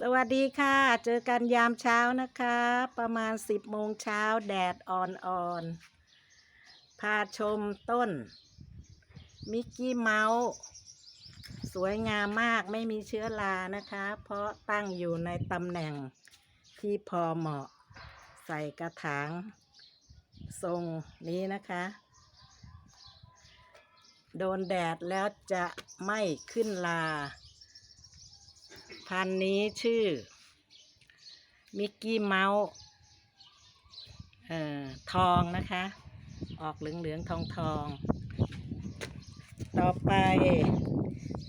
สวัสดีค่ะ เจอกันยามเช้านะคะ ประมาณ 10โมงเช้าแดดอ่อนๆพาชมต้น มิกกี้เมาส์สวยงามมากไม่มีเชื้อรานะคะ เพราะตั้งอยู่ในตำแหน่งที่พอเหมาะ ใส่กระถางทรงนี้นะคะ โดนแดดแล้วจะไม่ขึ้นลา พันนี้ชื่อ มิกกี้เมาส์เอ่อทองนะคะ ออกเหลืองเหลืองทองทอง ต่อไป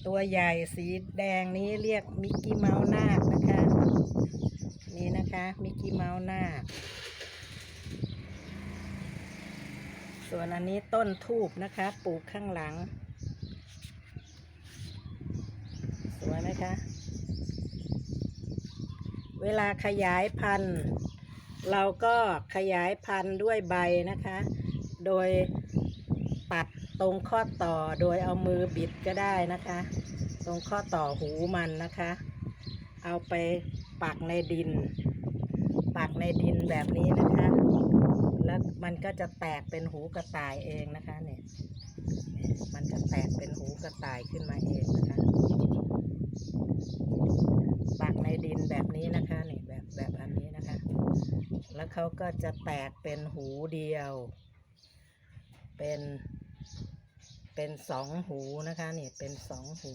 ตัวใหญ่สีแดงนี้เรียกมิกกี้เมาส์นาคนะคะ นี่นะคะ มิกกี้เมาส์นาคส่วนอันนี้ต้นทูบนะคะ ปลูกข้างหลัง สวยไหมคะ เวลาขยายพันธุ์ เราก็ขยายพันธุ์ด้วยใบนะคะ โดยตัดตรงข้อต่อโดยเอามือบิดก็ได้นะคะ ตรงข้อต่อหูมันนะคะ เอาไปปักในดิน ปักในดินแบบนี้นะคะ แล้วมันก็จะแตกเป็นหูกระต่ายเองนะคะเนี่ยเนี่ยมันจะแตกเป็นหูกระต่ายขึ้นมาเองนะคะ ปักในดินแบบนี้นะคะนี่แบบแบบอันนี้นะคะ แล้วเขา ก็จะแตกเป็นหูเดียว เป็นเป็นสองหูนะคะนี่เป็นสองหู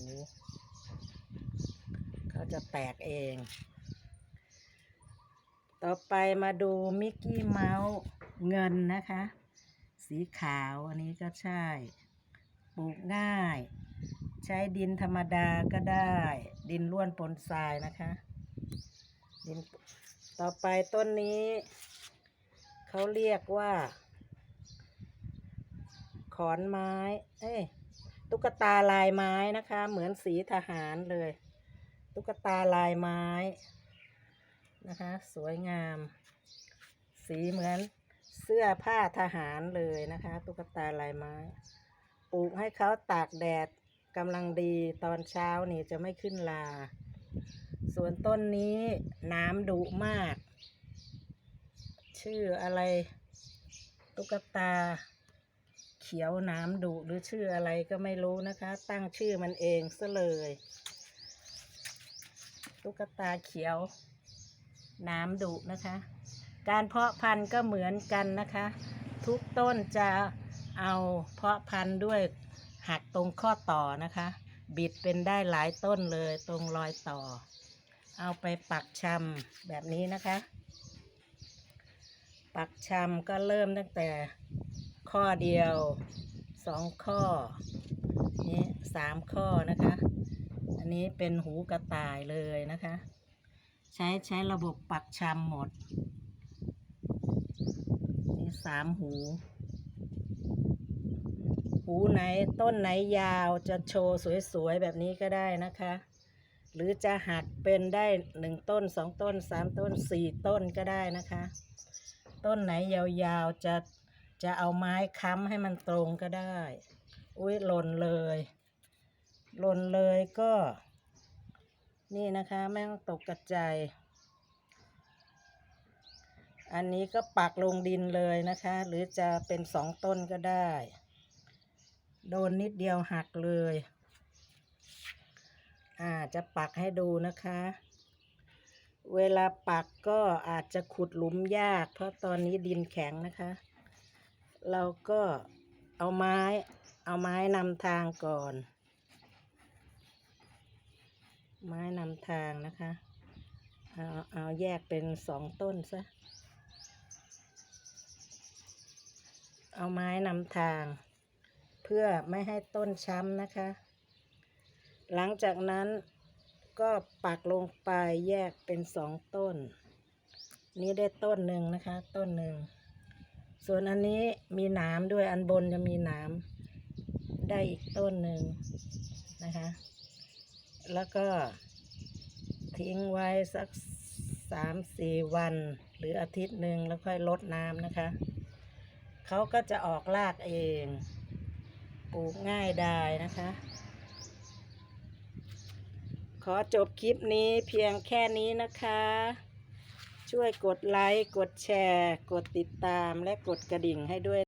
เขาจะแตกเอง ต่อไปมาดูมิกกี้เมาส์เงินนะคะ สีขาวอันนี้ก็ใช่ ปลูกง่าย ใช้ดินธรรมดาก็ได้ ดินล้วนปนทรายนะคะ ดินต่อไปต้นนี้ เขาเรียกว่า ขอนไม้ เอ้ยตุ๊กตาลายไม้นะคะ เหมือนสีทหารเลย ตุ๊กตาลายไม้นะคะ สวยงาม สีเหมือนเสื้อผ้าทหารเลยนะคะ ตุ๊กตาลายไม้ ปลูกให้เขาตากแดดกำลังดีตอนเช้านี่จะไม่ขึ้นลา ส่วนต้นนี้น้ำดุมาก ชื่ออะไรตุ๊กตา เขียวน้ำดุหรือชื่ออะไรก็ไม่รู้นะคะ ตั้งชื่อมันเองซะเลย ตุ๊กตาเขียวน้ำดุนะคะ การเพาะพันธุ์ก็เหมือนกันนะคะ ทุกต้นจะเอาเพาะพันธุ์ด้วยหักตรงข้อต่อนะคะ บิดเป็นได้หลายต้นเลยตรงรอยต่อ เอาไปปักชำแบบนี้นะคะ ปักชำก็เริ่มตั้งแต่ข้อเดียวสองข้อนี้สามข้อนะคะ อันนี้เป็นหูกระต่ายเลยนะคะ ใช้ใช้ระบบปักชำหมด นี่สามหู หูไหนต้นไหนยาวจะโชว์สวยๆ แบบนี้ก็ได้นะคะ หรือจะหักเป็นได้หนึ่งต้นสองต้นสามต้นสี่ต้นก็ได้นะคะ ต้นไหนยาวๆจะจะเอาไม้ค้ำให้มันตรงก็ได้ อุ้ยหล่นเลยหล่นเลยก็ นี่นะคะแม่งตกกระจายอันนี้ก็ปักลงดินเลยนะคะ หรือจะเป็นสองต้นก็ได้ โดนนิดเดียวหักเลย อ่าจะปักให้ดูนะคะ เวลาปักก็อาจจะขุดหลุมยาก เพราะตอนนี้ดินแข็งนะคะ เราก็เอาไม้ เอาไม้นำทางก่อน ไม้นำทางนะคะ เอาเอาแยกเป็นสองต้นซะ เอาไม้นำทาง เพื่อไม่ให้ต้นช้ำนะคะ หลังจากนั้น ก็ปักลงไปแยกเป็นสองต้น นี้ได้ต้นหนึ่งนะคะ ต้นหนึ่ง ส่วนอันนี้มีหนามด้วยอันบนจะมีหนามได้อีกต้นหนึ่งนะคะ แล้วก็ทิ้งไว้สักสามสี่วัน หรืออาทิตย์หนึ่งแล้วค่อยลดน้ำนะคะ เขาก็จะออกรากเอง ปลูกง่ายได้นะคะ ขอจบคลิปนี้เพียงแค่นี้นะคะ ช่วยกดไลค์ กดแชร์ กดติดตามและกดกระดิ่งให้ด้วย